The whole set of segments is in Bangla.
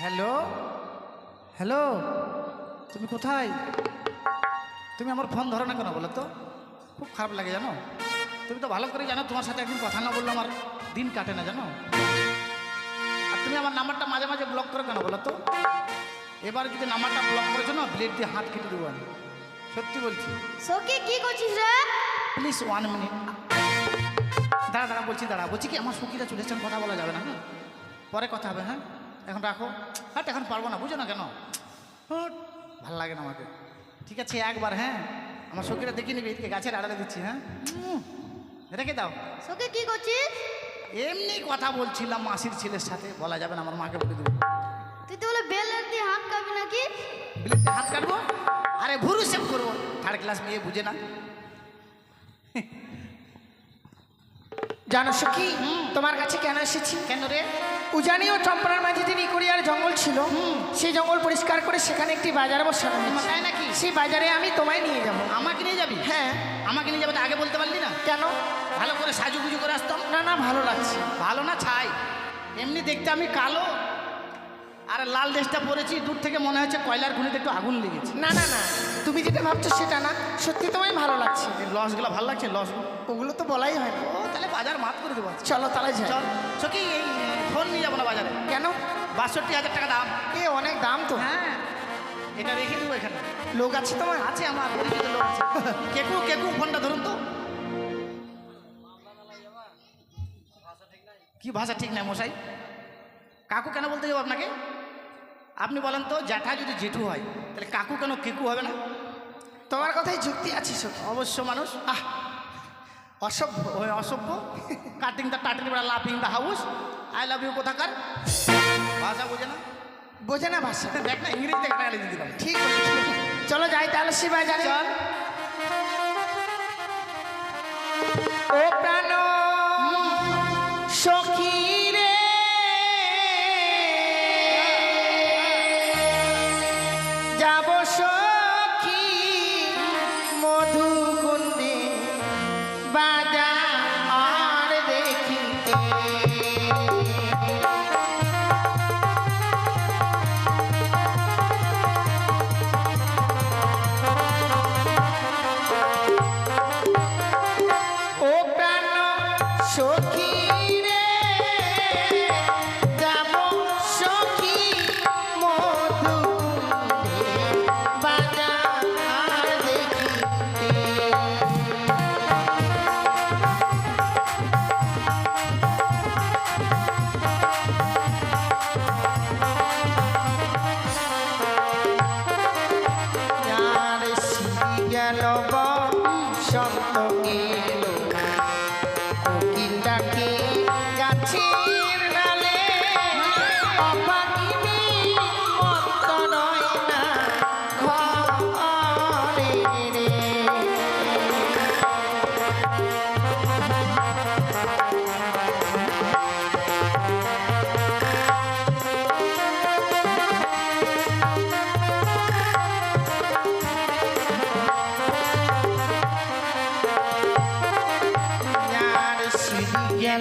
হ্যালো? হ্যালো? তুমি কোথায়? তুমি আমার ফোন ধরো না কেন বলো তো? খুব খারাপ লাগে জানো? তুমি তো ভালো করে জানো তোমার সাথে একদিন কথা না বললে আমার দিন কাটে না জানো? আর তুমি আমার নাম্বারটা মাঝে মাঝে ব্লক করো কেন বলো তো? এবার যদি নাম্বারটা ব্লক করেছ না ব্লেড দিয়ে হাত কেটে দেবো আমি। সত্যি বলছি। সখী কি করছিস রে? প্লিজ ওয়ান মিনিট দাঁড়া দাঁড়া বলছি দাঁড়া। বলছি কি আমার সুখীরা চলে এসছেন কথা বলা যাবে না হ্যাঁ? পরে কথা হবে হ্যাঁ? এখন রাখো। হ্যাঁ এখন পারব না বুঝো না কেন? ভালো লাগে না আমাকে। ঠিক আছে একবার হ্যাঁ? আমার সখীরা দেখে নিবি এদিকে গাছের আড়ালে দিচ্ছি হ্যাঁ? রেখে দাও। সখী কি করছিস? এমনি কথা বলছিলাম মাসির ছেলের সাথে বলা যাবে না আমার মাকে বলে দেবো। তুই তো বলে বেলের দিয়ে হাত কাটবি নাকি? বিলেতে হাত কাটবো? আরে ভুরু সেভ করব থার্ড ক্লাস মেয়ে বুঝে না। জানো সখি তোমার কাছে কেন এসেছি? কেন রে? উজানি ও চম্পার মাঝে যে নিকুড়িয়ার জঙ্গল ছিল। সেই জঙ্গল পরিষ্কার করে সেখানে একটি বাজার বসানো তাই নাকি? সেই বাজারে আমি তোমায় নিয়ে যাব। আমাকে নিয়ে যাবি? হ্যাঁ। আমাকে নিয়ে যাব আগে বলতে পারলি না? কেন? ভালো করে সাজু গুজু করে আসতাম? না না ভালো লাগছে। ভালো না ছাই। এমনি দেখতে আমি কালো। আর লাল ড্রেসটা পরেছি দূর থেকে মনে হচ্ছে কয়লার খুনিতে একটু আগুন লেগেছে। না না না। তুমি যেটা ভাবছ সেটা না সত্যি তোমায় ভালো লাগছে। লসগুলো ভালো লাগছে লস ওগুলো তো বলাই হয় না। ও তাহলে বাজার মাত করে দেবো চলো তাহলে যাই। চল সকি এই ফোন নিয়ে যাব না বাজারে। কেন? বাষট্টি হাজার টাকা দাম। এ অনেক দাম তো। হ্যাঁ এটা রেখে দেবো এখানে। লোক আছে তোমার? আছে আমার পরিচিত লোক আছে। কেকু কেকু ফোনটা ধরুন তো। কি ভাষা ঠিক নাই মশাই? কাকু কেন বলতে যাব আপনাকে? আপনি বলেন তো জ্যাঠা যদি জেঠু হয় তাহলে কাকু কেন কেকু হবে না? তোমার কথাই যুক্তি আছে সখী অবশ্য মানুষ আহ অসভ্য ওই অসভ্য। কাটিং দ্য টাটিং দ্য লাফিং the house. I love you কোথাকার? ভাষা বোঝে না? বোঝে না ভাষা। দেখ না ইংরেজিতে গালি দিতে পারে ঠিক। চলো যাই তাহলে সে বাজারে চল। ও প্রাণ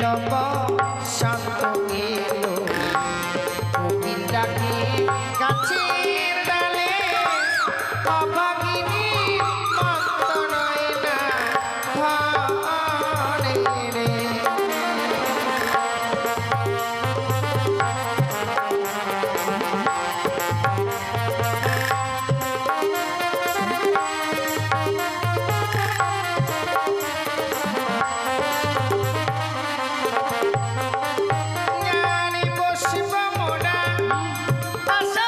lo Pasa.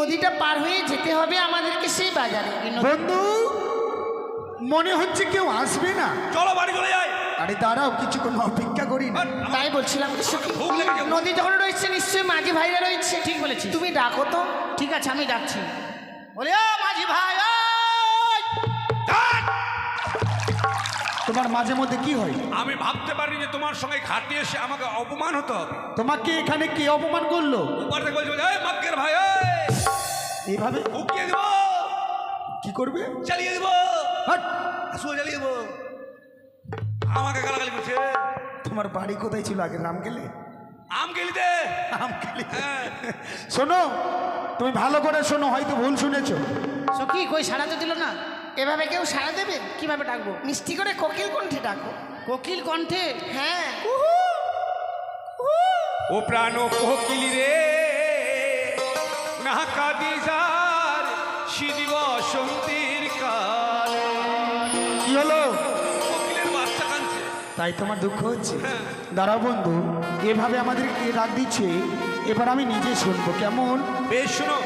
নদীটা পার হয়ে যেতে হবে আমাদেরকে সেই বাজারে। বন্ধু মনে হচ্ছে কেউ আসবে না। চলো বাড়ি চলে যাই। আরে দাঁড়াও কিছুক্ষণ অপেক্ষা করি না। তাই বলছিলাম। নদী যখন রয়েছে নিশ্চয়ই মাঝি ভাইরা রয়েছে। ঠিক বলেছি তুমি ডাকো তো। ঠিক আছে আমি ডাকছি। বলে ও মাঝি ভাই তোমার মাঝে মধ্যে কি হয়? আমি ভাবতে পারি যে তোমার সঙ্গে ঘাটে এসে আমাকে অপমান হতে হবে। তোমাকে এখানে কে অপমান করল? উপর থেকে বলছে ভাই এইভাবে উকিয়ে দিব। কি করবে? চালিয়ে দিব। হাট! আসুয়া চালিয়ে দিব। আমাকে গালাগালি করছে। তোমার বাড়ি কোথায় ছিল আগে নাম গেলে আম গেলিতে আম গেলে হ্যাঁ। শোনো তুমি ভালো করে শোনো হয়তো ভুল শুনেছো। সখী কই সাড়া তো দিল না? এভাবে কেউ সাড়া দেবে? কীভাবে ডাকবো? মিষ্টি করে কোকিল কণ্ঠে ডাকো। কোকিল কণ্ঠে? হ্যাঁ। ও প্রাণ কোকিল রে। না শীত বসন্তের কাল। কি হলো? তাই তোমার দুঃখ হচ্ছে? দাঁড়াও বন্ধু এভাবে আমাদেরকে রাগ দিচ্ছে এবার আমি নিজে শুনব কেমন? বেশ শুনো।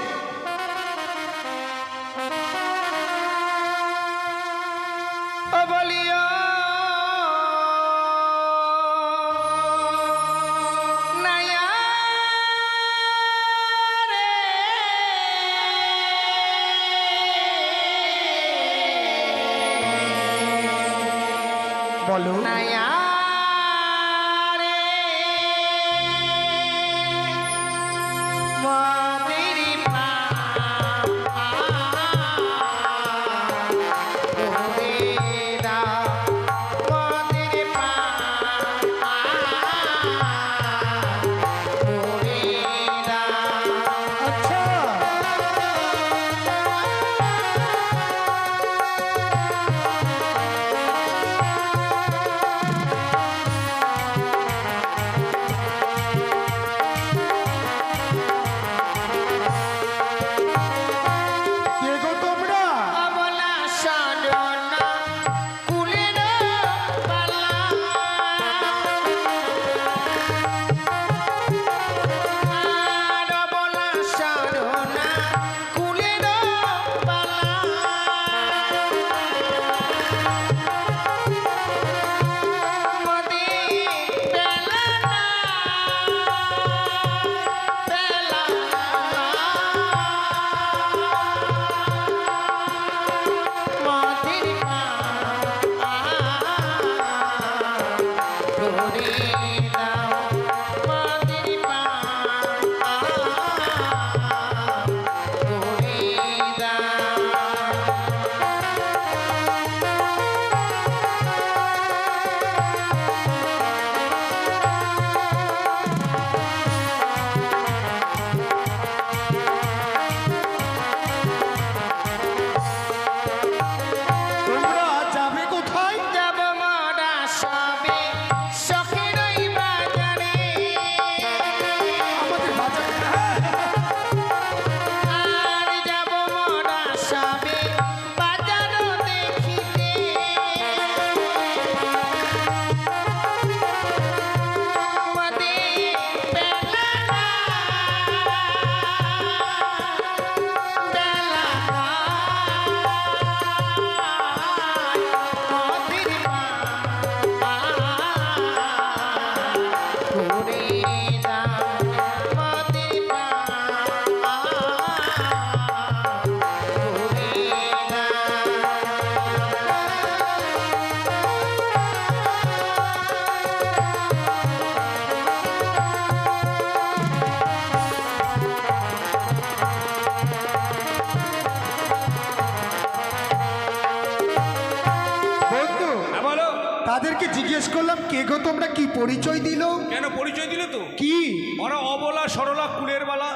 করলাম কে গো তোমরা? কি পরিচয় দিল? কেন পরিচয় দিলে তো? কি? ওরা অবলা সরলা কুলের বালা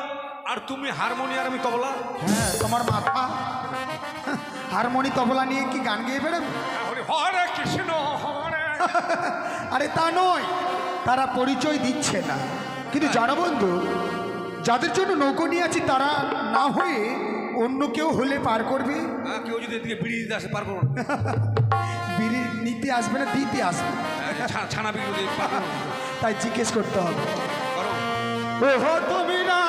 আর তুমি হারমোনিয়ার আমি তবলা। হ্যাঁ তোমার মাথা। হারমোনি তবলা নিয়ে কি গান গেয়ে বেড়াবে? হরে কৃষ্ণ আরে তা নয় তারা পরিচয় দিচ্ছে না। কিন্তু জানো বন্ধু যাদের জন্য নৌকো নিয়ে আছি তারা না হয়ে অন্য কেউ হলে পার করবে? হ্যাঁ, কেউ যদি এদিকে বিড়ি দিতে আসে পার করো না। বিড়ি নিতে আসবে না দিতে আসবে। ছানা। তাই জিজ্ঞেস করতে হবে। ও তুমি না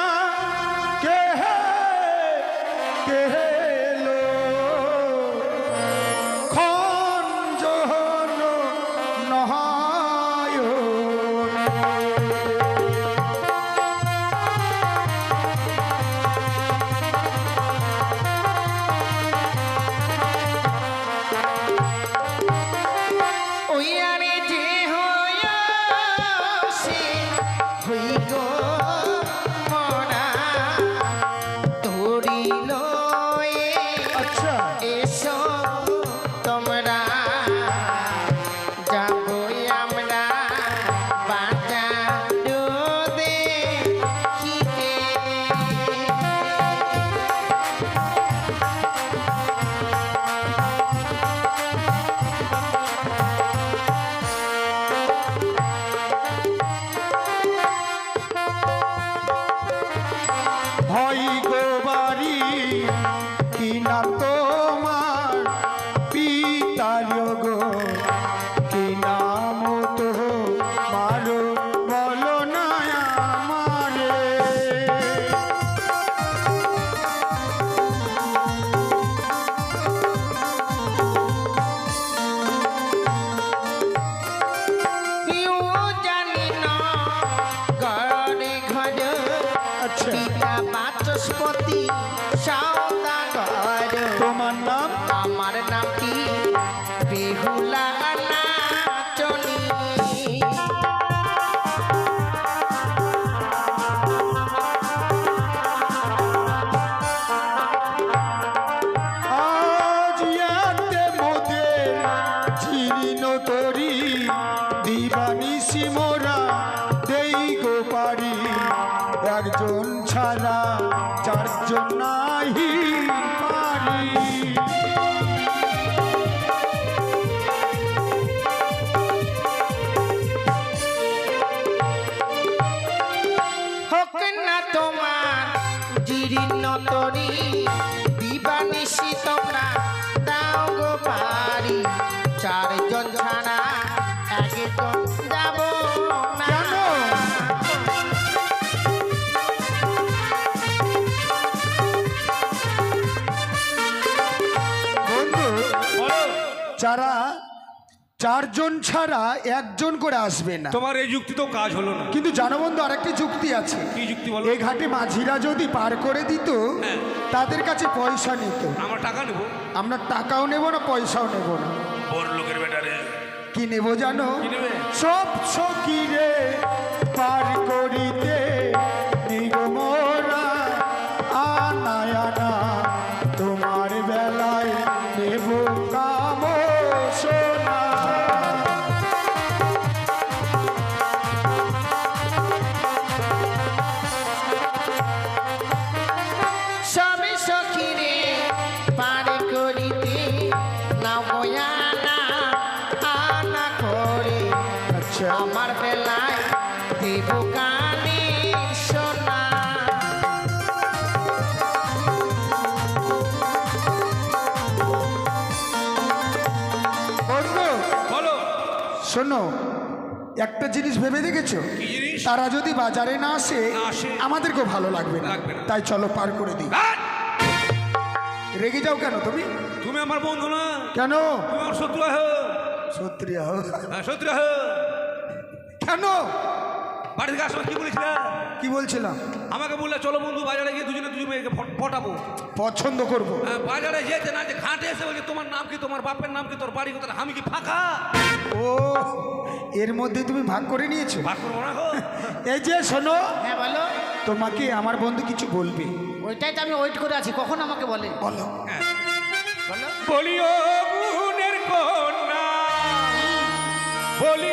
নাহি চারজন ছাড়া একজন করে আসবে না। তোমার এই যুক্তি তো কাজ হলো না। কিন্তু জানো বন্ধু আরেকটি যুক্তি আছে। কি যুক্তি বলো? এই ঘাটে মাঝিরা যদি পার করে দিত তাদের কাছে পয়সা নিত। আমরা টাকা নেব। আমরা টাকাও নেব না পয়সাও নেব না। বড় লোকের বেটারে কি নেব জানো? সব সকিরে পার শোনো একটা জিনিস ভেবে দেখেছ? কি তারা যদি বাজারে না আসে। আমাদেরকেও ভালো লাগবে না। তাই চলো পার করে দিই। রেগে যাও কেন তুমি? তুমি আমার বন্ধু না। কেন? তুমি আমার শত্রু হ্যাঁ, শত্রু কেন? বাড়ি থেকে আসলে কি বলেছিলা কি বলছিলাম? আমাকে বললে চলো বন্ধু বাজারে গিয়ে দুজনে দুজন মেয়েকে পটাবো পছন্দ করব। হ্যাঁ, বাজারে যেতে না যে ঘাটে এসে বলছে তোমার নাম কি তোমার বাপের নাম কি তোর বাড়ি কোথায় আমি কি ফাঁকা? ও এর মধ্যে তুমি ভাগ করে নিয়েছো? ভাগ করব না গো। এই যে শোনো হ্যাঁ বলো। তোমাকে আমার বন্ধু কিছু বলবে। ওইটাই তো আমি ওয়েট করে আছি কখন আমাকে বলে? বলো। হ্যাঁ। বলো। বলিও গুণের কন্যা বলি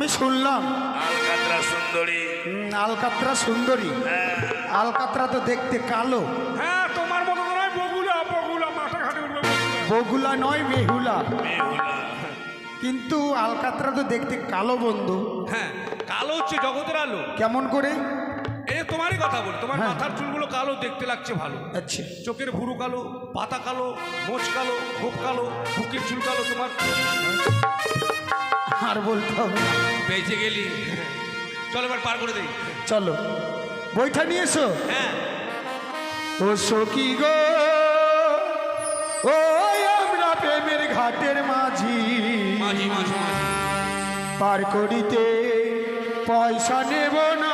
আমি শুনলাম। আলকাতরা সুন্দরী। আলকাতরা সুন্দরী। আলকাতরা তো দেখতে কালো। হ্যাঁ তোমার মতো নয় বগুলা বগুলা মাথা ঘাটে উঠবে বগুলা। বগুলা নয় বেহুলা বেহুলা। কিন্তু আলকাতরা তো দেখতে কালো বন্ধু। হ্যাঁ কালো হচ্ছে জগতের আলো। কেমন করে? এই কথা বল। তোমার হ্যাঁ। মাথার চুলগুলো কালো দেখতে লাগছে ভালো। আচ্ছা। চোখের ভুরু কালো পাতা কালো মোচ কালো খুব কালো বুকের চুল কালো তোমার আর বলতে হবে বেঁচে গেলি। চল এবার পার করে দেই। চলো। বইটা নিয়ে এসো। হ্যাঁ। ও সখী গো? ও আমরা প্রেমের ঘাটের মাঝি। মাঝি মাঝি মাঝি। পার করিতে পয়সা নেব না।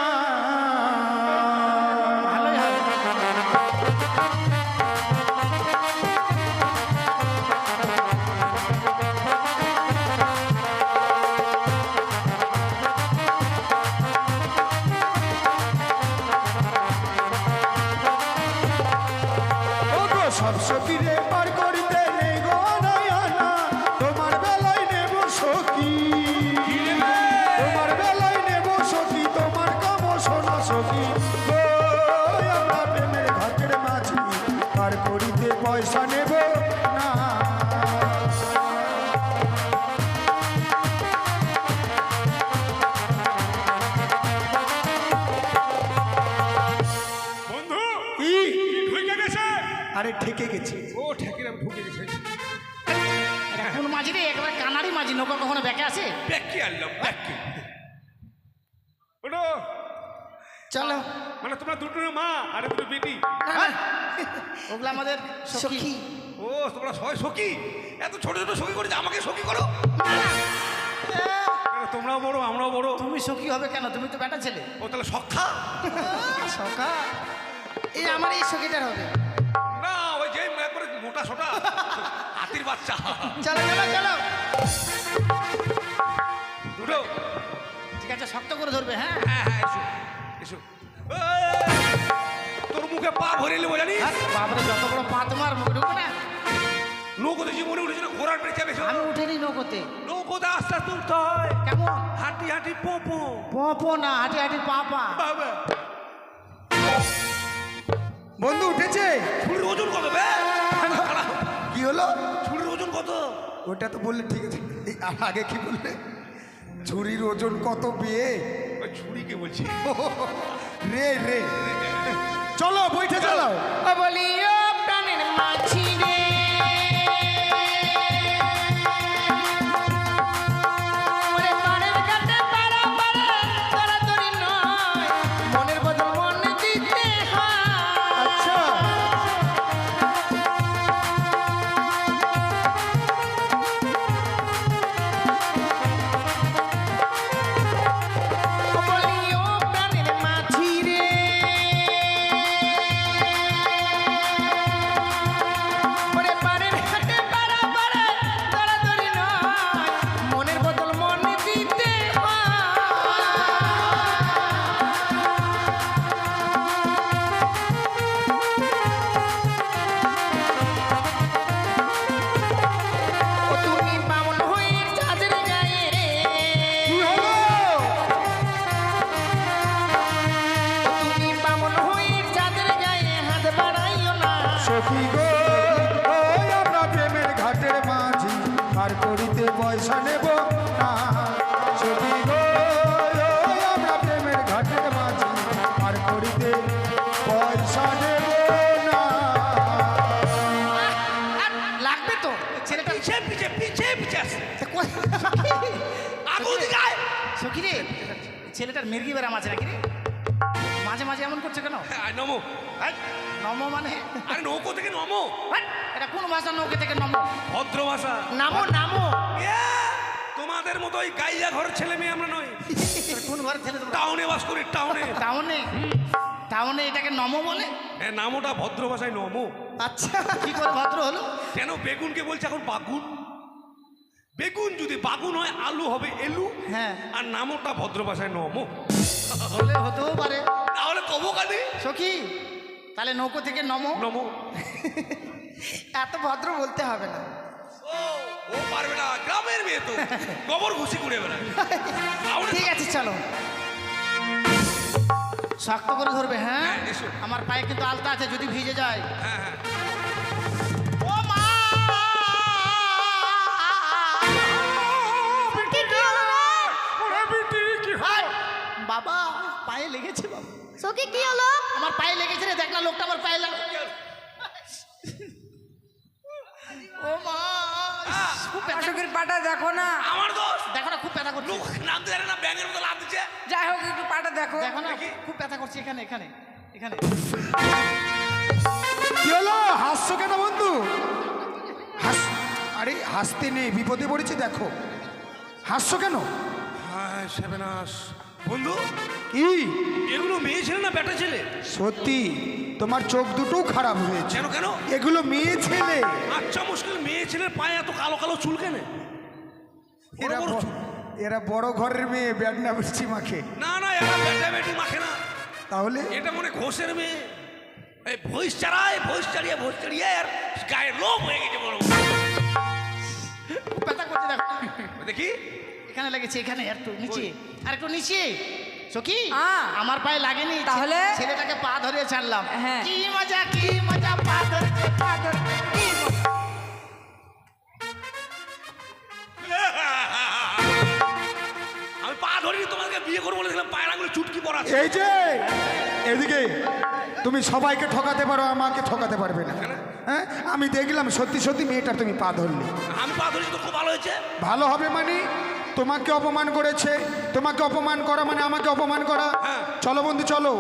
ব্যাকি ওটো চলো মানে তোমরা দুটো মা আর দুটো বেটি হ্যাঁ? ওগুলো আমাদের সখী সখী ও তোমরা সবাই সখী এত ছোট ছোট সখী করেছে আমাকে সখী করো তোমরাও বড় আমরাও বড় তুমি সখী হবে কেন তুমি তো বেটা ছেলে ও তাহলে সখা সখা এই আমার এই সখীটার হবে না ওই যে মোটা সোটা হাতির বাচ্চা চলো চলো চলো আছে শক্ত করে ধরবে হ্যাঁ? হ্যাঁ হ্যাঁ এসো এসো। তোর মুখে পা ভরে নেব জানিস? আর বাবারে যত বড় পা তোমার মুখে ঢুকবে না? নৌকোতে জীবনে উঠেছিল ঘোড়ার পেয়ে চেপেছ আমি উঠেনি নৌকোতে। নৌকোতে আস্তে আস্তে উঠতে হয়। কেমন? হাঁটি হাঁটি পোপো পপো না হাঁটি হাঁটি পা পা। বাবা। বন্ধু উঠেছে? ছুরির ওজন কত বে? কি হলো? ছুরির ওজন কত? ওটা তো বললে ঠিক আছে। আগে কি বললে? ছুরির ওজন কত বিয়ে ওই ছুরিকে বলছি। রে রে চলো বইটা চালাও। মাঝে মাঝে এমন করছে কেন? নমো। নম মানে? আরে নৌকো থেকে নমো। এটা কোন ভাষা নৌকে থেকে নম? ভদ্র ভাষা। নামো নামো। তোমাদের মতো ওই গাইয়া ঘরের ছেলে মেয়ে আমরা নই। কোন ঘরে ছেলে টাউনে বাস করি টাউনে। টাউনে? টাউনে এটাকে নম বলে? হ্যাঁ নামোটা ভদ্র ভাষায় নমো। আচ্ছা কি করে ভদ্র হলো? কেন বেগুনকে বলছে এখন বাগুন? বেগুন যদি বাগুন হয় আলু হবে এলু। হ্যাঁ। আর নামটা ভদ্র ভাষায় নমো। হলে হতেও পারে। তাহলে কবো কানে সখী তাহলে নৌকো থেকে নমো। নমো। এত ভদ্র বলতে হবে না। ও পারবে না গ্রামের মেয়ে তো। গোবর ঘুষি করে বেড়ায়। ঠিক আছে চলো। শক্ত করে ধরবে হ্যাঁ? হ্যাঁ, আমার পায়ে কিন্তু আলতা আছে যদি ভিজে যায়। হ্যাঁ হ্যাঁ। সখী কি হলো? আমার পায়ে লেগেছে রে দেখ না লোকটা আমার পায়ে লাগে ও মা খুব ব্যথা সখীর পাটা দেখো না। আমার দোষ? দেখো না খুব ব্যথা করছে। লোক নামতে জানে না ব্যাঙের মতো লাভ দিচ্ছে। যাই হোক একটু পাটা দেখো। দেখো না খুব ব্যথা করছে এখানে এখানে এখানে। কি হলো? হাসছো কেন বন্ধু? হাস আরে হাসতে নেই বিপদে পড়েছে দেখো। হাসছো কেন? হ্যাঁ সেবেনাস বন্ধু কি? এগুলো মেয়ে ছেলে না বেটা ছেলে? সত্যি তোমার চোখ দুটো খারাপ হয়েছে। কেন কেন? এগুলো মেয়ে ছেলে। আচ্ছা মুশকিল মেয়ে ছেলের পায়ে এত কালো কালো চুল কেন? এরা। এরা বড় ঘরের মেয়ে ব্যাডনা বৃষ্টি মাখে। না না এরা বেটা বেটি মাখে না। তাহলে? এটা মনে ঘোষের মেয়ে। এই ভৈস চারায় ভৈস চাড়িয়ে ভৈস চাড়িয়ে আর গায়ের লোক হয়ে গেছে বড় ব্যথা করছে দেখো। দেখি। এখানে লেগেছে এখানে আর একটু নিচে আর একটু নিচে। সখি আহ। আমার পায়ে লাগেনি তাহলে? ছেলেটাকে পা ধরে ছাড়লাম হ্যাঁ। কি মজা কি মজা পা ধরেছে পা আমি পা তোমাকে বিয়ে করব বলেছিলাম পায়ের আঙুলে চুটকি পড়া আছে। এই যে এদিকে তুমি সবাইকে ঠকাতে পারো আমাকে ঠকাতে পারবে না হ্যাঁ আমি দেখলাম সত্যি সত্যি মেয়েটা তুমি পা ধরলে আমি পা তো খুব ভালো হয়েছে ভালো হবে মানে তোমাকে অপমান করেছে তোমাকে অপমান করা মানে আমাকে অপমান করা। হ্যাঁ। চলো বন্ধু চলো।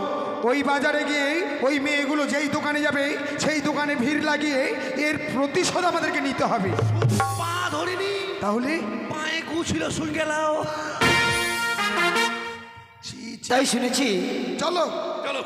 ওই বাজারে গিয়ে ওই মেয়েগুলো যেই দোকানে যাবে সেই দোকানে ভিড় লাগিয়ে এর প্রতিশোধ আমাদেরকে নিতে হবে। পা ধরিনি। তাহলে? পায়ে ছিল শুন গেলাও। তাই শুনেছি। চলো। চলো।